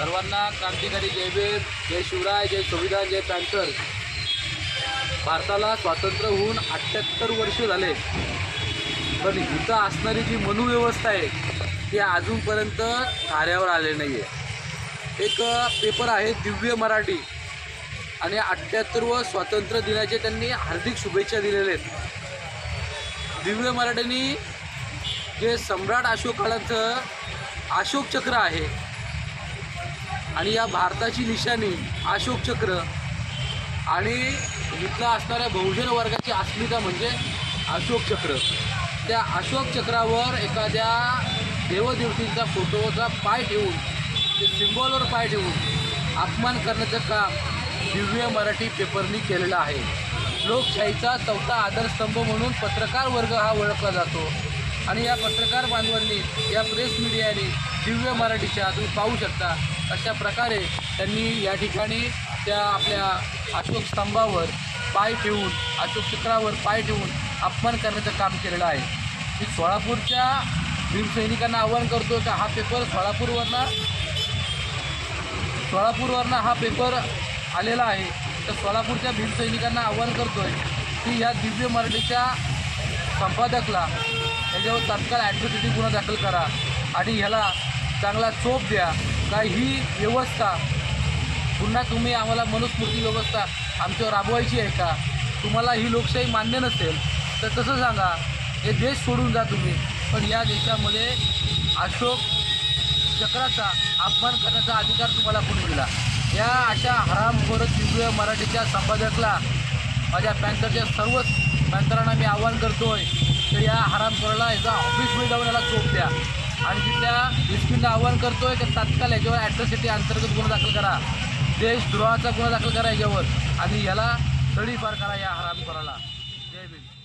सर्वांना क्रांतिकारी जय भीम जय शिवराय जय संविधान जय पॅन्थर भारताला स्वातंत्र्य होऊन अठ्ठ्याहत्तर वर्ष झाले. पण इथं असणारी जी मनुव्यवस्था आहे ती अजूनपर्यंत थाऱ्यावर आले नाही आहे एक पेपर आहे दिव्य मराठी. आणि अठ्ठ्याहत्तर व स्वातंत्र्य दिनाचे त्यांनी हार्दिक शुभेच्छा दिलेल्या आहेत. दिव्य मराठीनी जे सम्राट अशोक काळांचं अशोक चक्र आहे आणि या भारताची निशाणी अशोक चक्र आणि इथला असणाऱ्या बहुजन वर्गाची अस्मिता म्हणजे अशोक चक्र. त्या अशोक चक्रावर एखाद्या देवदेवतींचा फोटोचा पाय ठेवून ते सिम्बॉलवर पाय ठेवून अपमान करण्याचं काम दिव्य मराठी पेपरनी केलेलं आहे. लोकशाहीचा चौथा आधारस्तंभ म्हणून पत्रकार वर्ग हा ओळखला जातो. आणि या पत्रकार बांधवांनी या प्रेस मीडियाने दिव्य मराठीच्या तुम्ही पाहू शकता अशा प्रकारे त्यांनी या ठिकाणी त्या आपल्या अशोक स्तंभावर पाय ठेवून अशोक चक्रावर पाय ठेवून अपमान करण्याचं काम केलेलं आहे. मी सोलापूरच्या भीमसैनिकांना आवाहन करतो का हा पेपर सोलापूरवरनं सोलापूरवरनं हा पेपर आलेला आहे. तर सोलापूरच्या भीमसैनिकांना आवाहन करतोय की या दिव्य मराठीच्या संपादकला याच्यावर तात्काळ ॲट्रॉसिटी गुन्हा दाखल करा आणि ह्याला चांगला चोप द्या. का ही व्यवस्था पुन्हा तुम्ही आम्हाला मनुस्मृती व्यवस्था आमच्यावर राबवायची आहे का? तुम्हाला ही लोकशाही मान्य नसेल तर तसं सांगा. हे देश सोडून जा तुम्ही. पण या देशामध्ये अशोक चक्राचा अपमान करण्याचा अधिकार तुम्हाला कोणी दिला? या अशा हरामखोर दिव्य मराठीच्या संपादकला माझ्या पॅन्थरच्या सर्वच पॅन्थरांना मी आवाहन आहे तर या हरामखोराला याचा ऑफिसमध्ये जाऊन याला चोप द्या. आणि तिथल्या एसपीला आवाहन करतोय की तात्काळ याच्यावर ॲट्रॉसिटी अंतर्गत गुन्हा दाखल करा. देशद्रोहाचा गुन्हा दाखल करा याच्यावर. आणि याला तडीपार करा या हरामखोराला जय भीम.